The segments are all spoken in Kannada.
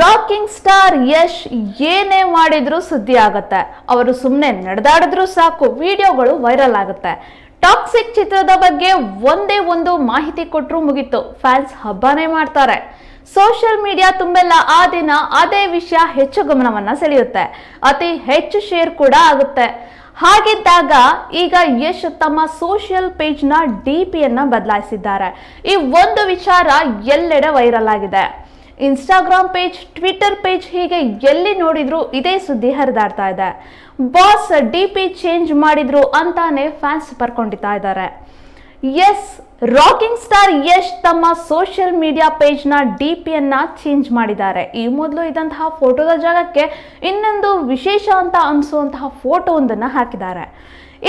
ರಾಕಿಂಗ್ ಸ್ಟಾರ್ ಯಶ್ ಏನೇ ಮಾಡಿದ್ರೂ ಸುದ್ದಿ ಆಗತ್ತೆ. ಅವರು ಸುಮ್ಮನೆ ನಡೆದಾಡಿದ್ರೂ ಸಾಕು, ವಿಡಿಯೋಗಳು ವೈರಲ್ ಆಗುತ್ತೆ. ಟಾಕ್ಸಿಕ್ ಚಿತ್ರದ ಬಗ್ಗೆ ಒಂದೇ ಒಂದು ಮಾಹಿತಿ ಕೊಟ್ಟರು ಮುಗೀತು. ಫ್ಯಾನ್ಸ್ ಹಬ್ಬನೇ ಮಾಡ್ತಾರೆ. ಸೋಷಿಯಲ್ ಮೀಡಿಯಾ ತುಂಬೆಲ್ಲ ಆ ದಿನ ಅದೇ ವಿಷಯ ಹೆಚ್ಚು ಗಮನವನ್ನ ಸೆಳೆಯುತ್ತೆ. ಅತಿ ಹೆಚ್ಚು ಶೇರ್ ಕೂಡ ಆಗುತ್ತೆ. ಹಾಗಿದ್ದಾಗ ಈಗ ಯಶ್ ತಮ್ಮ ಸೋಷಿಯಲ್ ಪೇಜ್ನ ಡಿ ಪಿಯನ್ನ ಬದಲಾಯಿಸಿದ್ದಾರೆ. ಈ ಒಂದು ವಿಚಾರ ಎಲ್ಲೆಡೆ ವೈರಲ್ ಆಗಿದೆ. ಇನ್ಸ್ಟಾಗ್ರಾಮ್ ಪೇಜ್ ಟ್ವಿಟರ್ ಪೇಜ್ ಹೀಗೆ ಎಲ್ಲಿ ನೋಡಿದ್ರು ಇದೇ ಸುದ್ದಿ ಹರಿದಾಡ್ತಾ ಇದೆ. ಬಾಸ್ ಡಿ ಪಿ ಚೇಂಜ್ ಮಾಡಿದ್ರು ಅಂತಾನೆ ಫ್ಯಾನ್ಸ್ ಬರ್ಕೊಂಡಿತಾ ಇದ್ದಾರೆ. ಎಸ್ ರಾಕಿಂಗ್ ಸ್ಟಾರ್ ಯಶ್ ತಮ್ಮ ಸೋಷಿಯಲ್ ಮೀಡಿಯಾ ಪೇಜ್ನ ಡಿ ಪಿಯನ್ನು ಚೇಂಜ್ ಮಾಡಿದ್ದಾರೆ. ಈ ಮೊದಲು ಇದ್ದಂತಹ ಫೋಟೋದ ಜಾಗಕ್ಕೆ ಇನ್ನೊಂದು ವಿಶೇಷ ಅಂತ ಅನಿಸುವಂತಹ ಫೋಟೋವೊಂದನ್ನು ಹಾಕಿದ್ದಾರೆ.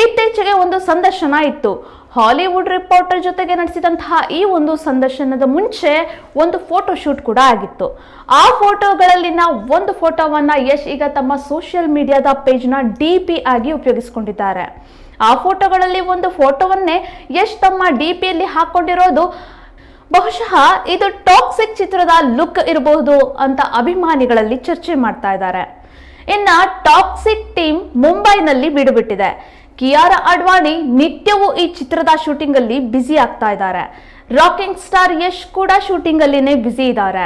ಇತ್ತೀಚೆಗೆ ಒಂದು ಸಂದರ್ಶನ ಇತ್ತು. ಹಾಲಿವುಡ್ ರಿಪೋರ್ಟರ್ ಜೊತೆಗೆ ನಡೆಸಿದಂತಹ ಈ ಒಂದು ಸಂದರ್ಶನದ ಮುಂಚೆ ಒಂದು ಫೋಟೋ ಶೂಟ್ ಕೂಡ ಆಗಿತ್ತು. ಆ ಫೋಟೋಗಳಲ್ಲಿನ ಒಂದು ಫೋಟೋವನ್ನು ಯಶ್ ಈಗ ತಮ್ಮ ಸೋಷಿಯಲ್ ಮೀಡಿಯಾದ ಪೇಜ್ನ ಡಿ ಪಿ ಆಗಿ ಉಪಯೋಗಿಸಿಕೊಂಡಿದ್ದಾರೆ. ಆ ಫೋಟೋಗಳಲ್ಲಿ ಒಂದು ಫೋಟೋವನ್ನೇ ಯಶ್ ತಮ್ಮ ಡಿ ಪಿಯಲ್ಲಿ ಹಾಕೊಂಡಿರೋದು. ಬಹುಶಃ ಇದು ಟಾಕ್ಸಿಕ್ ಚಿತ್ರದ ಲುಕ್ ಇರಬಹುದು ಅಂತ ಅಭಿಮಾನಿಗಳಲ್ಲಿ ಚರ್ಚೆ ಮಾಡ್ತಾ ಇದ್ದಾರೆ. ಇನ್ನ ಟಾಕ್ಸಿಕ್ ಟೀಮ್ ಮುಂಬೈನಲ್ಲಿ ಬಿಡುಬಿಟ್ಟಿದೆ. ಕಿಯಾರ ಅಡ್ವಾಣಿ ನಿತ್ಯವೂ ಈ ಚಿತ್ರದ ಶೂಟಿಂಗ್ ಅಲ್ಲಿ ಬ್ಯುಸಿ ಆಗ್ತಾ ಇದ್ದಾರೆ. ರಾಕಿಂಗ್ ಸ್ಟಾರ್ ಯಶ್ ಕೂಡ ಶೂಟಿಂಗ್ ಅಲ್ಲಿನೇ ಬ್ಯುಸಿ ಇದ್ದಾರೆ.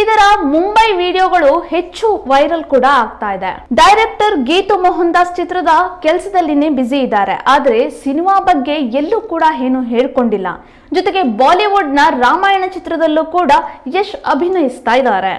ಇದರ ಮುಂಬೈ ವಿಡಿಯೋಗಳು ಹೆಚ್ಚು ವೈರಲ್ ಕೂಡ ಆಗ್ತಾ ಇದೆ. ಡೈರೆಕ್ಟರ್ ಗೀತು ಮೋಹನ್ ದಾಸ್ ಚಿತ್ರದ ಕೆಲಸದಲ್ಲಿನೇ ಬ್ಯುಸಿ ಇದ್ದಾರೆ. ಆದ್ರೆ ಸಿನಿಮಾ ಬಗ್ಗೆ ಎಲ್ಲೂ ಕೂಡ ಏನು ಹೇಳ್ಕೊಂಡಿಲ್ಲ. ಜೊತೆಗೆ ಬಾಲಿವುಡ್ನ ರಾಮಾಯಣ ಚಿತ್ರದಲ್ಲೂ ಕೂಡ ಯಶ್ ಅಭಿನಯಿಸ್ತಾ ಇದ್ದಾರೆ.